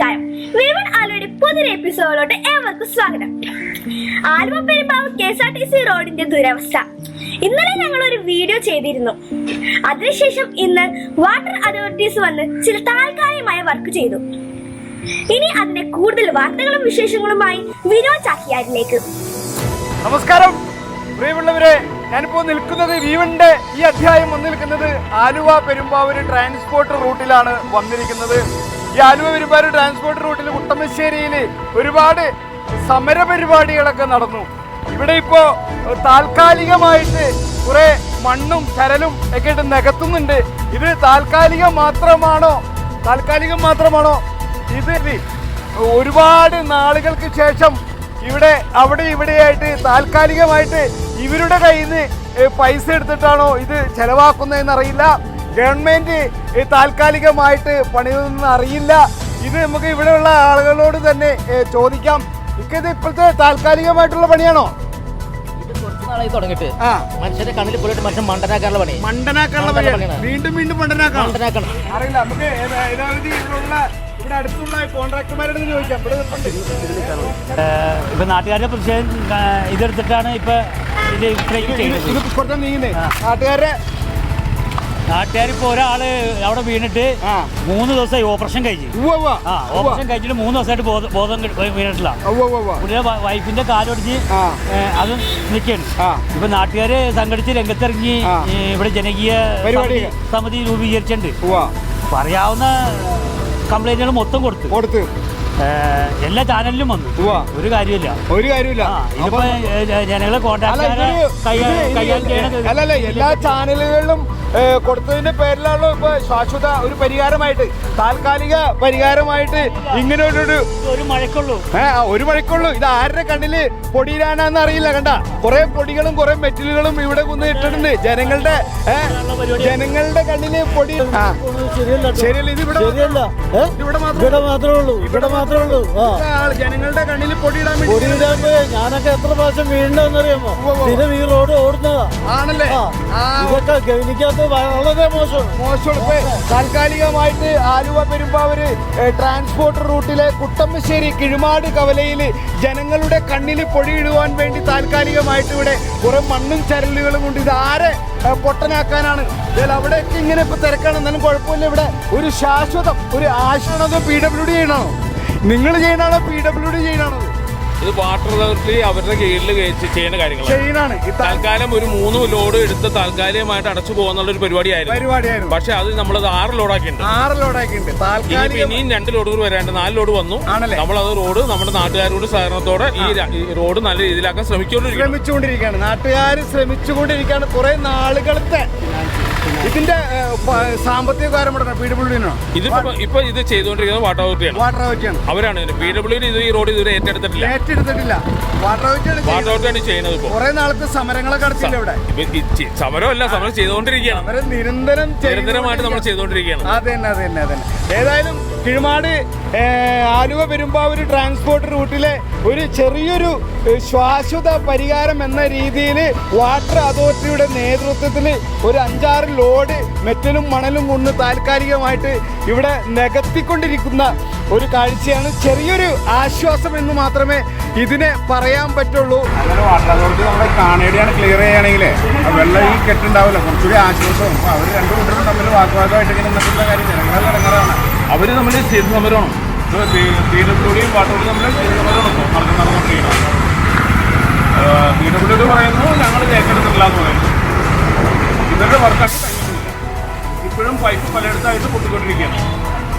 നമസ്കാരം. വിവൻ ആലുവയുടെ പുതിയൊരു എപ്പിസോഡിലോട്ട് ഏവർക്കും സ്വാഗതം. Aluva Perumbavoor K S R T C റോഡിന്റെ ദുരവസ്ഥ. ഇന്നലെ ഞങ്ങൾ ഒരു വീഡിയോ ചെയ്തിരുന്നു. അതിനുശേഷം ഇന്ന് വാട്ടർ അതോറിറ്റീസ് വന്ന് ചില താൽക്കാലികമായ വർക്ക് ചെയ്തു. ഇനി അതിന്റെ കൂടുതൽ വാർത്തകളും വിശേഷങ്ങളുമായി വിനോദ് ചാക്കിയാരിലേക്ക് നമസ്കാരം. പ്രിയമുള്ളവരെ ഞാനിപ്പോ നിൽക്കുന്നത് വീവന്റെ ഈ അധ്യായം വന്നിരിക്കുന്നത് ആലുവ പെരുമ്പാവൂര് ട്രാൻസ്പോർട്ട് റൂട്ടിലാണ് വന്നിരിക്കുന്നത്. ഈ ആലുവ ട്രാൻസ്പോർട്ട് റൂട്ടിൽ കുട്ടമശ്ശേരിയിൽ ഒരുപാട് സമര പരിപാടികളൊക്കെ നടന്നു. ഇവിടെ ഇപ്പോ താൽക്കാലികമായിട്ട് കുറെ മണ്ണും ചരലും ഒക്കെ ഇട്ട് നികത്തുന്നുണ്ട്. ഇത് താൽക്കാലികം മാത്രമാണോ താൽക്കാലികം മാത്രമാണോ? ഇത് ഒരുപാട് നാളുകൾക്ക് ശേഷം ഇവിടെ അവിടെ ഇവിടെയായിട്ട് താൽക്കാലികമായിട്ട് ഇവരുടെ കയ്യിൽ നിന്ന് പൈസ എടുത്തിട്ടാണോ ഇത് ചെലവാക്കുന്നതെന്ന് ഗവൺമെന്റ് താൽക്കാലികമായിട്ട് പണിതൊന്നും അറിയില്ല. ഇത് നമുക്ക് ഇവിടെയുള്ള ആളുകളോട് തന്നെ ചോദിക്കാം. ഇത് ഇപ്പോഴത്തെ താൽക്കാലികമായിട്ടുള്ള പണിയാണോ? ഇത് കുറച്ച് നാളായി തുടങ്ങിയിട്ട്. മനുഷ്യന്റെ കണ്ണിൽ പോയിട്ട് മനുഷ്യൻ മണ്ടനാക്കാനുള്ള പണി. മണ്ടനാക്കാനുള്ള പണിയാണ്. പണിയാണ്. വീണ്ടും വീണ്ടും മണ്ടനാക്കണം. അറിയില്ല. നമുക്ക് ഇവിടെയുള്ള ഇവിടെ അടുത്തുള്ള കോൺട്രാക്ടർമാരോട് ചോദിക്കാം. ഇവിടെ. ഇപ്പൊ നാട്ടുകാരുടെ പ്രതിഷേധം ഇതെടുത്തിട്ടാണ് ഇപ്പൊ ഇത് ചെയ്യുന്നത് നാട്ടുകാരിപ്പോ ഒരാൾ അവിടെ വീണിട്ട് മൂന്ന് ദിവസമായി ഓപ്പറേഷൻ കഴിച്ചു. ആ ഓപ്പറേഷൻ കഴിച്ചിട്ട് മൂന്ന് ദിവസമായിട്ട് ബോധം വീണിട്ടില്ല. പുള്ളിയുടെ വൈഫിന്റെ കാലൊടിച്ച് അത് നിൽക്കുകയാണ്. ഇപ്പൊ നാട്ടുകാര് സംഘടിച്ച് രംഗത്തിറങ്ങി ഇവിടെ ജനകീയ. സമിതി- രൂപീകരിച്ചിട്ടുണ്ട്. പറയാവുന്ന കംപ്ലൈന്റുകൾ മൊത്തം കൊടുത്തു. കൊടുത്ത്. എല്ലാ ചാനലിലും വന്നു. ഒരു കാര്യമില്ല ഒരു കാര്യമില്ല ഇതിപ്പോ ജനങ്ങളെ അല്ല, കോൺടാക്ട് അല്ലല്ല എല്ലാ ചാനലുകളിലും കൊടുത്തതിന്റെ പേരിലാണല്ലോ ഇപ്പൊ ശാശ്വത ഒരു പരിഹാരമായിട്ട് താൽക്കാലിക പരിഹാരമായിട്ട് ഇങ്ങനെ ഒരു ഒരു- മഴക്കുള്ളൂ. ഏഹ് ആ, ഒരു മഴക്കുള്ളൂ. ഇത് ആരുടെ കണ്ണിൽ പൊടിയിലാണെന്ന് അറിയില്ല കണ്ട? കുറെ പൊടികളും കുറെ മെറ്റലുകളും ഇവിടെ കുന്ന് ഇട്ടിട്ടുണ്ട്. ജനങ്ങളുടെ ജനങ്ങളുടെ കണ്ണിൽ പൊടി ശരിയല്ല ഇത് ഇവിടെ? ഇവിടെ മാത്രം ഇവിടെ മാത്രമേ ഉള്ളൂ. ഇവിടെ മാത്രമേ ഉള്ളൂ. ജനങ്ങളുടെ കണ്ണിൽ പൊടിയിടാൻ പൊടിയിടാൻ പോയി. ഞാനൊക്കെ എത്ര പ്രാവശ്യം വീണ്ടെന്നറിയാമോ ഇത് ഈ റോഡ് ഓടുന്നതാ. ആണല്ലേ? ഇതൊക്കെ ഗവനിക്കാത്ത വളരെ മോശമാണ്. മോശം ഇപ്പൊ താൽക്കാലികമായിട്ട് ആലുവ പെരുമ്പാവൂര് ട്രാൻസ്പോർട്ട് റൂട്ടിലെ കുട്ടമ്പശ്ശേരി കിഴുമാട് കവലയിൽ ജനങ്ങളുടെ കണ്ണിൽ പൊടിയിടുവാൻ വേണ്ടി താൽക്കാലികമായിട്ട് ഇവിടെ കുറെ മണ്ണും ചരലുകളും കൊണ്ട് ഇത് ആരെ പൊട്ടനാക്കാനാണ്? ഇതിൽ അവിടെയൊക്കെ ഇങ്ങനെ ഇപ്പൊ തിരക്കാണ്. എന്നാലും കുഴപ്പമില്ല. ഇവിടെ ഒരു ശാശ്വതം ഒരു ആശ്രമം പി ഡബ്ല്യു ഡി ചെയ്യണോ? നിങ്ങൾ ചെയ്യണാണോ പി ഡബ്ല്യു ഡി ചെയ്യുന്നതാണോ? ഇത് വാട്ടർ അതോറിറ്റി അവരുടെ കീഴിൽ ചെയ്യുന്ന കാര്യങ്ങളാണ്. ചെയ്യണാണ് താൽക്കാലം ഒരു മൂന്ന് ലോഡ് എടുത്ത് താൽക്കാലികമായിട്ട് അടച്ചു പോകുന്നുള്ള ഒരു പരിപാടിയായിരുന്നു. പരിപാടിയായിരുന്നു. പക്ഷെ അത് നമ്മളത് ആറ് ലോഡാക്കിയിട്ടുണ്ട് ആറ് ലോഡാക്കിയിട്ടുണ്ട് ഉണ്ട് ഇനി താൽക്കാലിക ഇനിയും രണ്ട് ലോഡ് കൂടി വരാണ്ട്. നാല് ലോഡ് വന്നു. ആണല്ലേ? നമ്മളത് റോഡ് നമ്മുടെ നാട്ടുകാരോട് സഹകരണത്തോടെ ഈ ര- ഈ റോഡ് നല്ല രീതിയിലാക്കാൻ ശ്രമിച്ചുകൊണ്ടിരിക്കണം ശ്രമിച്ചുകൊണ്ടിരിക്കുകയാണ്. നാട്ടുകാർ ശ്രമിച്ചുകൊണ്ടിരിക്കുകയാണ്. കുറെ നാളുകളത്തെ ഇതിന്റെ സാമ്പത്തിക കാര്യം പി ഡബ്ല്യു ഡിനോ ഇതിപ്പോ ഇപ്പൊ ഇത് ചെയ്തുകൊണ്ടിരിക്കുന്നത് വാട്ടർ അതോറിറ്റിയാണ്. വാട്ടർ അതോറിറ്റിയാണ്. അവരാണ് പി ഡബ്ല്യു ഇത് ഈ റോഡ് ഇതുവരെ ഏറ്റെടുത്തിട്ടില്ല. ഏറ്റെടുത്തിട്ടില്ല. വാട്ടർ അതോറിറ്റിയാണ് വാട്ടർ അതോറിറ്റിയാണ് ചെയ്യുന്നത് ഇപ്പോ. കുറെ നാളത്തെ സമരങ്ങളൊക്കെ നടത്തില്ല ഇവിടെ? സമരം അല്ല ചെ- സമരമല്ല സമരം ചെയ്തുകൊണ്ടിരിക്കുകയാണ്. അവർ നിരന്തരം നിരന്തരമായിട്ട് നമ്മൾ ചെയ്തുകൊണ്ടിരിക്കുകയാണ്. അതെ തന്നെ അതെ തന്നെ അതെ തന്നെ. ഏതായാലും കിഴുമാട് ആലുവ പെരുമ്പാവൂർ ട്രാൻസ്പോർട്ട് റൂട്ടിലെ ഒരു ചെറിയൊരു ശാശ്വത പരിഹാരം എന്ന രീതിയിൽ വാട്ടർ അതോറിറ്റിയുടെ നേതൃത്വത്തിൽ ഒരു അഞ്ചാറ് ലോഡ് മെറ്റലും മണലും കൊണ്ട് താൽക്കാലികമായിട്ട് ഇവിടെ നികത്തിക്കൊണ്ടിരിക്കുന്ന ഒരു കാഴ്ചയാണ്. ചെറിയൊരു ആശ്വാസം എന്ന് മാത്രമേ ഇതിനെ പറയാൻ പറ്റുള്ളൂ. അങ്ങനെ വാട്ടർ അതോറിറ്റി നമ്മുടെ കാണേടിയാണ് ക്ലിയർ ചെയ്യുകയാണെങ്കിൽ വെള്ളം ഈ കെട്ടുണ്ടാവില്ല. കുറച്ചുകൂടി ആശ്വാസവും. അവർ രണ്ടു കൂട്ടരും തമ്മിൽ വാക്കുവാദമായിട്ട് ഇങ്ങനെ നിന്നിട്ടുള്ള കാര്യം ജനങ്ങളെ ഇടങ്ങാറാണ്. അവർ നമ്മൾ ചെയ്ത സമരമാണ്? പി ഡബ്ല്യു നമ്മൾ ചെയ്ത് സമരമാണ്? നടന്നു നടന്നുകൊണ്ടിരിക്കുന്നത് പി ഡബ്ല്യു പറയുന്നു ഞങ്ങൾ ഏറ്റെടുത്തിട്ടില്ല എന്ന് പറയുന്നു. ഇവരുടെ വർക്കാണ് കഴിഞ്ഞിട്ടില്ല ഇപ്പോഴും പൈപ്പ് പലയിടത്തായിട്ട് പൊട്ടിക്കൊണ്ടിരിക്കുകയാണ്.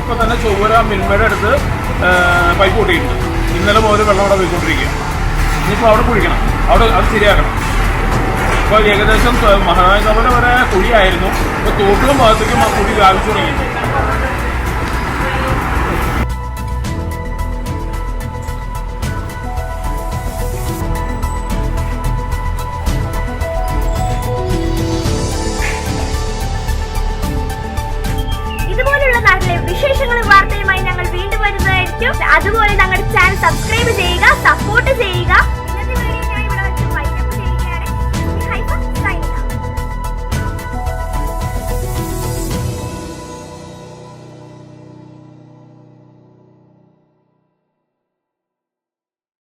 ഇപ്പോൾ തന്നെ ചൊവ്വര മിൽമയുടെ അടുത്ത് പൈപ്പ് പൊട്ടിയിട്ടുണ്ട്. ഇന്നലെ മുതൽ വെള്ളം അവിടെ പോയിക്കൊണ്ടിരിക്കുകയാണ്. ഇനിയിപ്പോൾ അവിടെ കുഴിക്കണം. അവിടെ അത് ശരിയാക്കണം. ഇപ്പോൾ ഏകദേശം മഹാനായ വരെ കുഴിയായിരുന്നു. ഇപ്പോൾ തോട്ടിലും ഭാഗത്തേക്കും ആ കുഴി വ്യാപിച്ചു തുടങ്ങിയിട്ടുണ്ട് അതുപോലെ ഞങ്ങളുടെ ചാനൽ സബ്സ്ക്രൈബ് ചെയ്യുക സപ്പോർട്ട് ചെയ്യുക.